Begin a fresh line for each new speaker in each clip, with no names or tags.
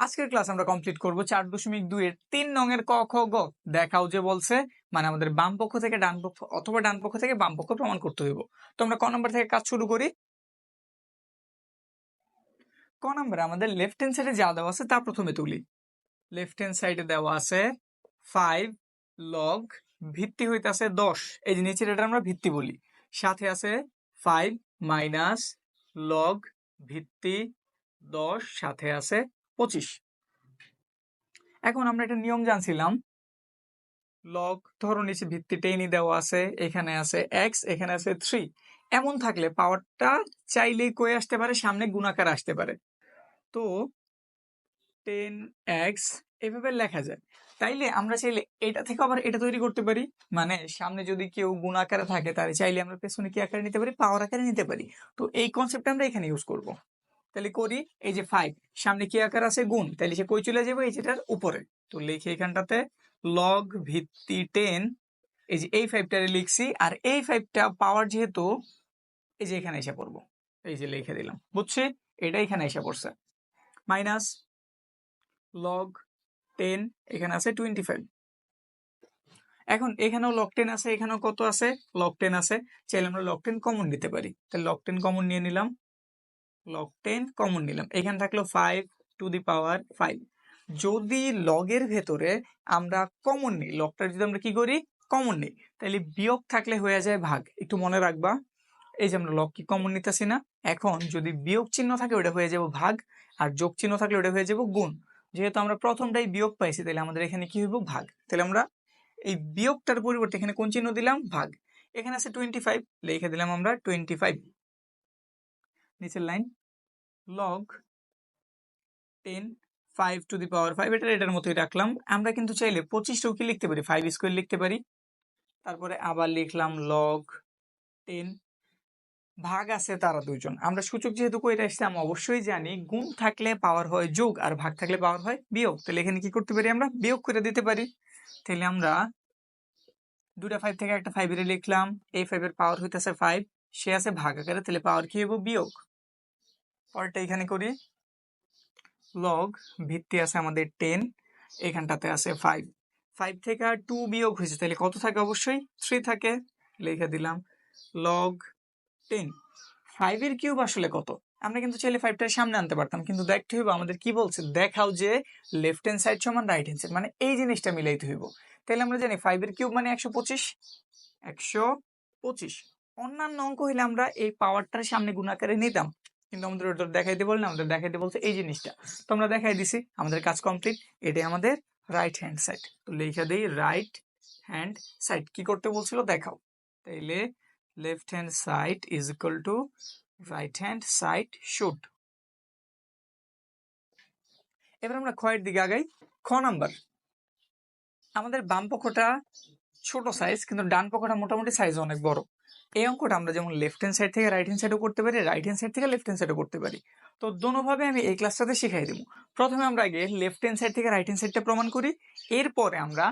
আজকের ক্লাস আমরা কমপ্লিট করব চার দশমিক দুই এর তিন নঙের ক, খ, গ। দেখাও যে বলছে মানে আমাদের বাম পক্ষ থেকে ডান পক্ষ, অথবা ডান পক্ষ থেকে বাম পক্ষ প্রমাণ করতে হইব। তো আমরা ক নম্বর থেকে কাজ শুরু করি। ক নম্বরে আমাদের লেফট হ্যান্ড সাইডে যা দেওয়া আছে তা প্রথমে তুলি। লেফট হ্যান্ড সাইডে দেওয়া আছে ফাইভ লগ ভিত্তি হইতে আছে দশ। এই যে নিচের এটা আমরা ভিত্তি বলি। সাথে আছে ফাইভ মাইনাস লগ ভিত্তি দশ। সাথে আছে পঁচিশ। এখন আমরা একটা নিয়ম জানছিলাম। লগ ধরো নিচে ভিত্তি টেনই দেওয়া আছে, এখানে আছে এক্স এখানে আছে থ্রি এমন থাকলে পাওয়ারটা চাইলেই কয়ে আসতে পারে, সামনে গুণাকার আসতে পারে। তো টেন এক্স এভাবে লেখা যায়। তাইলে আমরা চাইলে এটা থেকে আবার এটা তৈরি করতে পারি। মানে সামনে যদি কেউ গুণ আকারে থাকে, তাহলে চাইলে আমরা পেছনে কি আকারে নিতে পারি? পাওয়ার আকারে নিতে পারি। তো এই কনসেপ্টটা আমরা এখানে ইউজ করব। তাহলে করি, এই যে ফাইভ সামনে কি আকার আছে? গুণ। তাহলে সে কই চলে যাবে? এই যেটার উপরে। তো লিখে এখানটাতে লগ ভিত্তি টেন এই যে এই ফাইভটারে লিখছি, আর এই ফাইভটা পাওয়ার যেহেতু, এই যে এখানে এসে পড়ব। এই যে লিখে দিলাম। বুঝছি? এটা এখানে এসে পড়ছে। মাইনাস লগ টেন এখানে আছে টোয়েন্টি ফাইভ এখন এখানেও লক টেন আছে, এখানেও কত আছে? লক টেন আছে। চাইলে আমরা লক টেন কমন নিতে পারি। তাহলে লক টেন কমন নিয়ে নিলাম। লক টেন কমন নিলাম। এখানে থাকল five to the power five যদি লগের ভেতরে আমরা কমন নিই লগটা যদি আমরা কি করি? কমন নিই। তাহলে বিয়োগ থাকলে হয়ে যায় ভাগ। একটু মনে রাখবা। এই যে আমরা লগ কি কমন নিতেছি না? এখন যদি বিয়োগ চিহ্ন থাকে, ওটা হয়ে যাব ভাগ। আর যোগ চিহ্ন থাকলে ওটা হয়ে যাব গুণ। যেহেতু আমরা প্রথমটাই বিয়োগ পাইছি, তাহলে আমাদের এখানে কি হইব? ভাগ। তাহলে আমরা এই বিয়োগটার পরিবর্তে এখানে কোন চিহ্ন দিলাম? ভাগ। এখানে আছে টোয়েন্টি ফাইভ লিখে দিলাম আমরা টোয়েন্টি ফাইভ নিচের line log ten five to the power five এটা এটার মতোই রাখলাম। আমরা কিন্তু চাইলে পঁচিশটাও কি লিখতে পারি? ফাইভ স্কোয়ার লিখতে পারি। তারপরে আবার লিখলাম লগ টেন ভাগ আছে তারা দুজন আমরা সূচক যেহেতু কইটা আসছে, আমরা অবশ্যই জানি গুণ থাকলে পাওয়ার হয় যোগ, আর ভাগ থাকলে পাওয়ার হয় বিয়োগ। তাহলে এখানে কি করতে পারি আমরা? বিয়োগ করে দিতে পারি। তাহলে আমরা দুটা ফাইভ থেকে একটা ফাইভ এর লিখলাম। এই ফাইভের পাওয়ার হইতেছে ফাইভ সে আছে ভাগ আকারে, তাহলে পাওয়ার কি হইব? বিয়োগ। পরেরটা এখানে করি। লগ ভিত্তি আছে আমাদের টেন এখানটাতে আছে ফাইভ ফাইভ থেকে আর টু বিয়োগ হয়েছে, তাহলে কত থাকে অবশ্যই? থ্রি থাকে, লিখে দিলাম। লগ টেন ফাইভের কিউব আসলে কত? আমরা কিন্তু চাইলে ফাইভটার সামনে আনতে পারতাম, কিন্তু দেখতে হইব, আমাদের কি বলছে? দেখাও যে লেফট হ্যান্ড সাইড সমান রাইট হ্যান্ড সাইড মানে এই জিনিসটা মিলাইতে হইব। তাহলে আমরা জানি ফাইভের কিউব মানে একশো পঁচিশ। একশো পঁচিশ। অন্যান্য অঙ্ক হইলে আমরা এই পাওয়ারটার সামনে গুণাকারে নিতাম। কিন্তু আমাদের ওটা দেখাইতে বল না, আমাদের দেখাইতে বলছে এই জিনিসটা। তো আমরা দেখাই দিছি, আমাদের কাজ কমপ্লিট এটাই আমাদের রাইট হ্যান্ড সাইড তো লিখে দিই রাইট হ্যান্ড সাইড কি করতে বলছিল? দেখাও। তাইলে left hand side is equal to right hand side should এবার আমরা ক্ষয়ের দিকে আগাই। খ নাম্বার। আমাদের বাম পক্ষটা ছোট সাইজ কিন্তু ডান পক্ষটা মোটামুটি সাইজ অনেক বড়। এই অঙ্কটা আমরা যেমন লেফট হ্যান্ড সাইড থেকে রাইট হ্যান্ড সাইডও করতে পারি রাইট হ্যান্ড সাইড থেকে লেফট হ্যান্ড সাইডও করতে পারি। তো দোনোভাবে আমি এই ক্লাসটাতে শিখাই দেবো। প্রথমে আমরা আগে লেফট হ্যান্ড সাইড থেকে রাইট হ্যান্ড সাইডটা প্রমাণ করি, এরপরে আমরা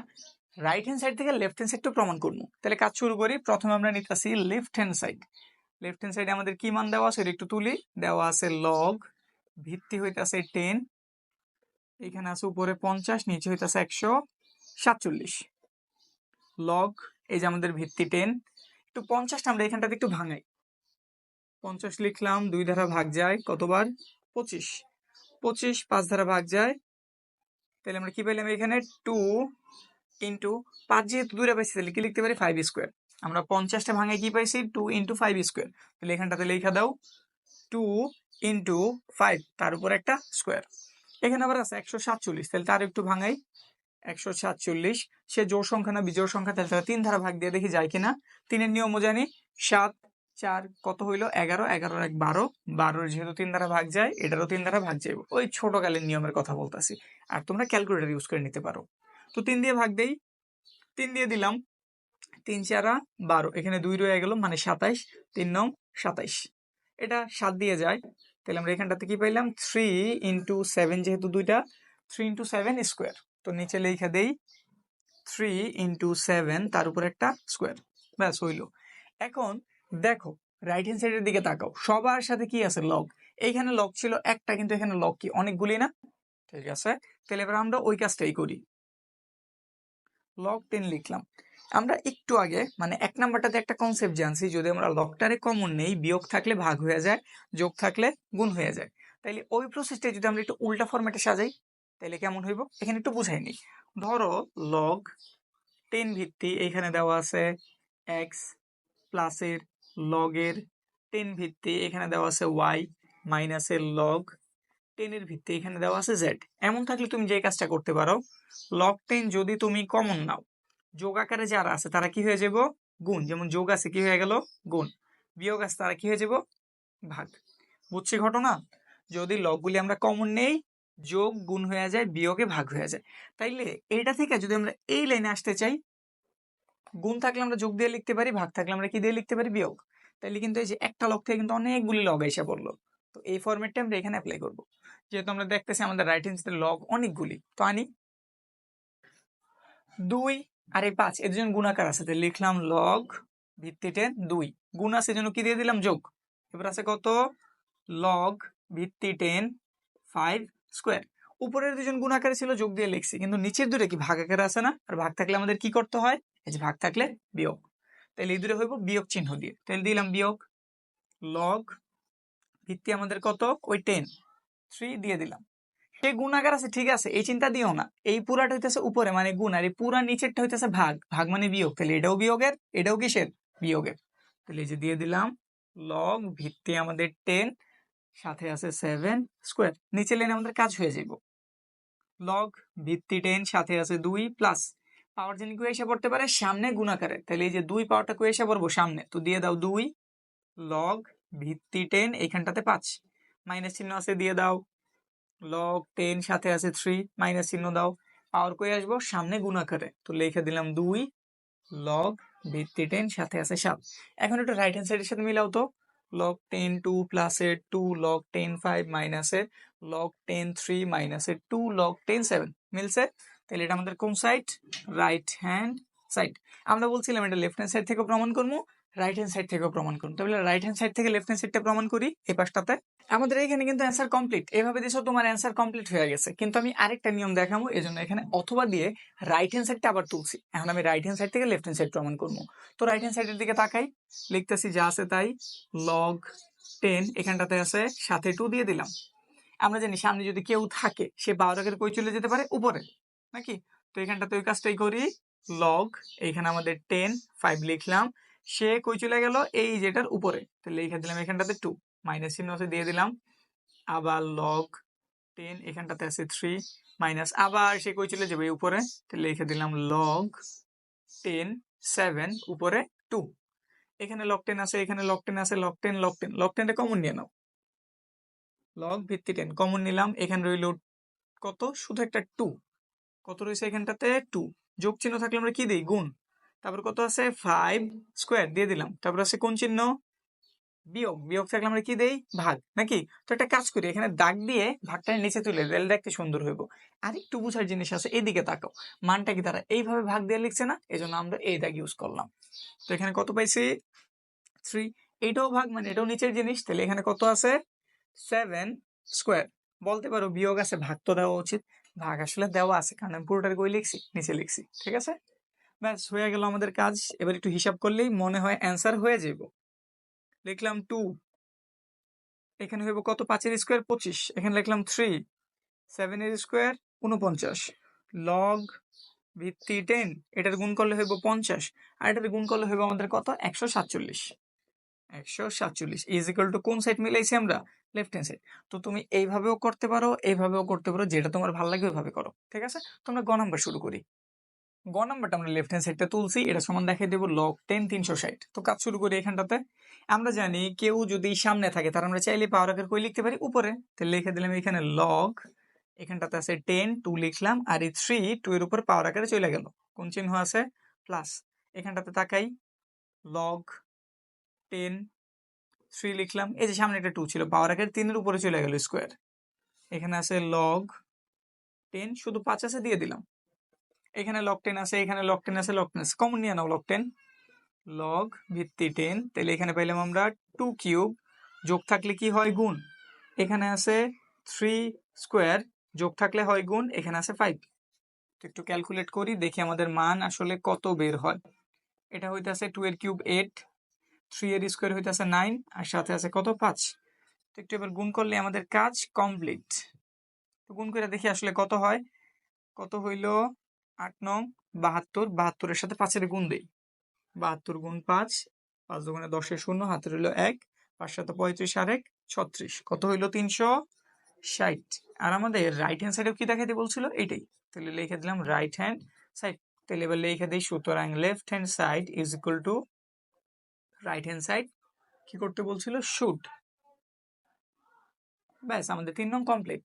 রাইট হ্যান্ড সাইড থেকে লেফট হ্যান্ড সাইডটা প্রমাণ করব। তাহলে কাজ শুরু করি, প্রথমে আমরা নিতেছি left hand side left hand সাইডে আমাদের কি মান দেওয়া আছে? এটা একটু তুলি। দেওয়া আছে লগ ভিত্তি হইতাছে টেন এখানে আছে উপরে পঞ্চাশ, নিচে হইতাছে একশো সাতচল্লিশ। লগ এই যে আমাদের ভিত্তি টেন একটু পঞ্চাশটা আমরা এখানটাতে একটু ভাঙাই। পঞ্চাশ লিখলাম, দুই ধারা ভাগ যায় কতবার? পঁচিশ। পঁচিশ পাঁচ ধারা ভাগ যায়, তাহলে আমরা কি পেলাম এখানে? টু ইন্টু পাঁচ যেহেতু দূরে পাইছি, তাহলে কি লিখতে পারি? Five square. আমরা পঞ্চাশটা ভাঙে কি পাইছি? Two into five square. তাহলে এখানটাতে লেখা দাও, টু ইন্টু ফাইভ, তার উপর একটা স্কোয়ার। এখানে আবার আছে একশো সাতচল্লিশ, তাহলে তার একটু ভাঙাই। একশো সাতচল্লিশ। সে জোর সংখ্যা না বিজোড় সংখ্যা, তাহলে তিন ধারা ভাগ দিয়ে দেখি যায় কিনা। তিনের নিয়মও জানি, সাত, চার, কত হইল? এগারো, এগারোর এক বারো। বারোর যেহেতু তিন দ্বারা ভাগ যায়, এটারও তিন দ্বারা ভাগ যাইব। ওই ছোটকালের নিয়মের কথা বলতেছি। আর তোমরা ক্যালকুলেটর ইউজ করে নিতে পারো। তো তিন দিয়ে ভাগ দেই। তিন দিয়ে দিলাম। তিন চারা, বারো। এখানে দুই রয়ে গেল মানে সাতাইশ। তিন নং, সাতাইশ। এটা সাত দিয়ে যায়। তাহলে আমরা এখানটাতে কি পাইলাম? থ্রি ইন্টু সেভেন যেহেতু দুইটা, থ্রি ইন্টু সেভেন স্কোয়ার। তো নিচে লেখা দেই থ্রি ইন্টু সেভেন তার উপর একটা স্কোয়ার ব্যাস, হইল। এখন দেখো রাইট হ্যান্ড সাইডের দিকে তাকাও। সবার সাথে কি আছে? লগ এইখানে লগ ছিল একটা, কিন্তু এখানে লগ কি? অনেকগুলি না? ঠিক আছে? তাহলে এবার আমরা ওই কাজটাই করি। লগ টেন লিখলাম। আমরা একটু আগে মানে এক নাম্বারটাতে একটা কনসেপ্ট জানছি, যদি আমরা লগটারে কমন নেই, বিয়োগ থাকলে ভাগ হয়ে যায়, যোগ থাকলে গুণ হয়ে যায়। তাইলে ওই প্রসেসটা যদি আমরা একটু উল্টা ফরম্যাটে সাজাই তাহলে কেমন হইব? এখানে একটু বুঝাই নি ধরো লগ টেন ভিত্তি এখানে দেওয়া আছে এক্স প্লাসের লগের টেন ভিত্তি এখানে দেওয়া আছে ওয়াই মাইনাসের লগ টেনের ভিত্তি এখানে দেওয়া আছে জেড এমন থাকলে তুমি যে কাজটা করতে পারো লগ টেন যদি তুমি কমন নাও, যোগ আকারে যারা আছে তারা কি হয়ে যাব? গুণ। যেমন যোগ আছে কি হয়ে গেল? গুণ। বিয়োগ আছে তারা কি হয়ে যাব? ভাগ। বুঝছি ঘটনা? যদি লগগুলি আমরা কমন নেই যোগ গুণ হয়ে যায়, বিয়োগে ভাগ হয়ে যায়। তাইলে এইটা থেকে যদি আমরা এই লাইনে আসতে চাই, গুণ থাকলে আমরা যোগ দিয়ে লিখতে পারি, ভাগ থাকলে আমরা কি দিয়ে লিখতে পারি? বিয়োগ। তাইলে কিন্তু এই যে একটা লগ থেকে কিন্তু অনেকগুলি লগ এসে পড়ল। তো এই ফরম্যাটটা আমরা এখানে অ্যাপ্লাই করব। যেহেতু আমরা দেখতেছি আমাদের রাইট হ্যান্ড লগ অনেকগুলি। তো আনি। দুই আর এই পাঁচ এর জন্য গুণাকার আছে। তাহলে লিখলাম লগ ভিত্তিতে দুই। গুণ আছে জন্য কি দিয়ে দিলাম? যোগ। এবার আছে কত? লগ ভিত্তি টেন ফাইভ স্কোয়ার উপরের দুজন গুণাকারে ছিল যোগ দিয়ে লিখছি, কিন্তু নিচের দুটো কি ভাগ আকারে আছে না? আর ভাগ থাকলে আমাদের কি করতে হয়? এই যে ভাগ থাকলে বিয়োগ। তাহলে এই দুটো হইব বিয়োগ চিহ্ন দিয়ে। তাহলে দিলাম বিয়োগ। লগ ভিত্তি আমাদের কত? ওই টেন থ্রি দিয়ে দিলাম। সে গুণাকার আছে, ঠিক আছে, এই চিন্তা দিও না। এই পুরাটা হইতেছে উপরে মানে গুণ, আর এই পুরা নিচেরটা হইতেছে ভাগ। ভাগ মানে বিয়োগ। তাহলে এটাও বিয়োগের, এটাও কিসের? বিয়োগের। তাহলে এই যে দিয়ে দিলাম। লগ ভিত্তি আমাদের টেন সাথে আছে সেভেন স্কোয়ার নিচে লাইনে আমাদের কাজ হয়ে যাব লগ ভিত্তি টেন সাথে আছে দুই প্লাস পাওয়ার জন্য কুয়ে এসে পড়তে পারে সামনে গুণাকারে। তাহলে এই যে দুই পাওয়ারটা কুয়ে এসে পড়ব সামনে, তো দিয়ে দাও দুই। লগ ভিত্তি টেন এইখানটাতে পাঁচ। মাইনাস চিহ্ন আছে, দিয়ে দাও। লগ টেন সাথে আছে থ্রি মাইনাস চিহ্ন দাও। পাওয়ার কই আসব? সামনে গুণাকারে। তো লিখে দিলাম দুই। লগ ভিত্তি টেন সাথে আছে সাত। এখন একটু রাইট হ্যান্ড সাইডের সাথে মিলাও তো। লগ টেন টু প্লাসের টু লগ টেন ফাইভ মাইনাসের লগ টেন থ্রি মাইনাসের টু log টেন সেভেন মিলছে? তাহলে এটা আমাদের কোন সাইড রাইট হ্যান্ড সাইড আমরা বলছিলাম এটা লেফট হ্যান্ড সাইড থেকে প্রমাণ করব। রাইট হ্যান্ড সাইড থেকেও প্রমাণ করুন। তাহলে রাইট হ্যান্ড সাইড থেকে লেফট হ্যান্ড সাইডটা প্রমাণ করি এই পাশটাতে। আমাদের এখানে কিন্তু অ্যান্সার কমপ্লিট এভাবে দিছো তোমার অ্যান্সার কমপ্লিট হয়ে গেছে। কিন্তু আমি আরেকটা নিয়ম দেখাবো এই জন্য এখানে অথবা দিয়ে রাইট হ্যান্ড সাইডটা আবার তুলছি। এখন আমি রাইট হ্যান্ড সাইড থেকে লেফট হ্যান্ড সাইড প্রমাণ করব। তো রাইট হ্যান্ড সাইডের দিকে তাকাই, লিখতেছি যা আছে তাই লগ টেন এখানটাতে আছে সাথে টু দিয়ে দিলাম। আমরা জানি সামনে যদি কেউ থাকে, সে বারো আগের কই চলে যেতে পারে? উপরে। নাকি? তো এখানটাতে ওই কাজটাই করি লগ এখানে আমাদের টেন ফাইভ লিখলাম। সে কই চলে গেল? এই যেটার উপরে। তাহলে লিখে দিলাম, এখানটাতে টু মাইনাস চিহ্ন আছে দিয়ে দিলাম। আবার লগ টেন এখানটাতে আছে থ্রি মাইনাস আবার সে কই চলে যাবে উপরে? তাহলে লিখে দিলাম লগ টেন সেভেন উপরে টু এখানে লগ টেন আছে, এখানে লগ টেন আছে log ten log ten log টেনটা common নিয়ে নাও। লগ ভিত্তি টেন কমন নিলাম, এখানে রইল কত? শুধু একটা টু কত রয়েছে এখানটাতে? টু যোগ চিহ্ন থাকলে আমরা কি দিই? গুণ। তারপর কত আছে? ফাইভ স্কোয়ার দিয়ে দিলাম। তারপর আছে কোন চিহ্ন? বিয়োগ। বিয়োগ থাকলে আমরা কি দেই? ভাগ, নাকি? তো একটা কাজ করি, এখানে দাগ দিয়ে ভাগটা নিচে তুলে রেল দেখতে সুন্দর হইব। আর একটু বুঝার জিনিস আছে, এদিকে তাকাও। মানটা কি তারা এইভাবে ভাগ দিয়ে লিখছে না? এই জন্য আমরা এই দাগ ইউজ করলাম। তো এখানে কত পাইছি? থ্রি এইটাও ভাগ মানে এটাও নিচের জিনিস, তাহলে এখানে কত আছে? সেভেন স্কোয়ার বলতে পারো বিয়োগ আছে, ভাগ তো দেওয়া উচিত। ভাগ আসলে দেওয়া আছে, কারণ আমি পুরোটার কই লিখছি, নিচে লিখছি, ঠিক আছে? ব্যাস, হয়ে গেল আমাদের কাজ। এবার একটু হিসাব করলেই মনে হয় অ্যান্সার হয়ে যাব। লিখলাম টু এখানে হইব কত? পাঁচের স্কোয়ার পঁচিশ, এখানে লিখলাম থ্রি সেভেনের স্কোয়ার উনপঞ্চাশ লগ ভিত্তি টেন এটার গুণ করলে হইব পঞ্চাশ, আর এটার গুণ করলে হইব আমাদের কত? একশো সাতচল্লিশ। একশো সাতচল্লিশ। ইজ ইকুয়াল টু কোন সাইড মিলাইছি আমরা? লেফট হ্যান্ড সাইড তো তুমি এইভাবেও করতে পারো, এইভাবেও করতে পারো, যেটা তোমার ভালো লাগে ওইভাবে করো। ঠিক আছে? তোমরা গ নাম্বার শুরু করি। গ নাম্বারটা আমরা লেফট হ্যান্ড সাইডটা তুলছি, এটা সমান দেখাই দেবো লক টেন তিনশো ষাট। তো কাজ শুরু করি এখানটাতে। আমরা জানি কেউ যদি সামনে থাকে, তার আমরা চাইলে পাওয়ার আকার কই লিখতে পারি উপরে। তাহলে লিখে দিলাম এখানে লগ এখানটাতে আছে টেন টু লিখলাম, আর এই থ্রি টু এর উপর পাওয়ার আকারে চলে গেল। কোন চিহ্ন আছে? প্লাস এখানটাতে তাকাই লগ টেন থ্রি লিখলাম, এই যে সামনে একটা টু ছিল পাওয়ার আকারে তিনের উপরে চলে গেল স্কোয়ার এখানে আছে লগ টেন শুধু পাঁচ আছে, দিয়ে দিলাম। এখানে লগ টেন আছে, এখানে লগ টেন আছে লগ টেন আছে। কমন নিয়ে নাও লগ টেন লগ ভিত্তি টেন তাহলে এখানে পাইলাম আমরা টু কিউব যোগ থাকলে কি হয় গুণ? এখানে আছে থ্রি স্কোয়ার যোগ থাকলে হয় গুণ, এখানে আছে ফাইভ তো একটু ক্যালকুলেট করি, দেখি আমাদের মান আসলে কত বের হয়। এটা হইতেছে টু এর কিউব এইট থ্রি এর স্কোয়ার হইতেছে নাইন আর সাথে আছে কত? পাঁচ। তো একটু এবার গুণ করলে আমাদের কাজ কমপ্লিট তো গুণ করে দেখি আসলে কত হয়? কত হইল আট নং বাহাত্তর, বাহাত্তরের সাথে পাঁচের গুণ দেই। বাহাত্তর গুণ পাঁচ পাঁচ দোকানে দশের শূন্য, হাতের হইল এক পাঁচ সাথে পঁয়ত্রিশ আর এক ছত্রিশ। কত হইল? তিনশো ষাট। আর আমাদের রাইট হ্যান্ড সাইডেও কি দেখাইতে বলছিল? এইটাই। তাহলে লিখে দিলাম রাইট হ্যান্ড সাইড তাহলে এবার লিখে দিই, সুতরাং left hand side is equal to right hand side কি করতে বলছিল? শুট ব্যাস, আমাদের তিন নং কমপ্লিট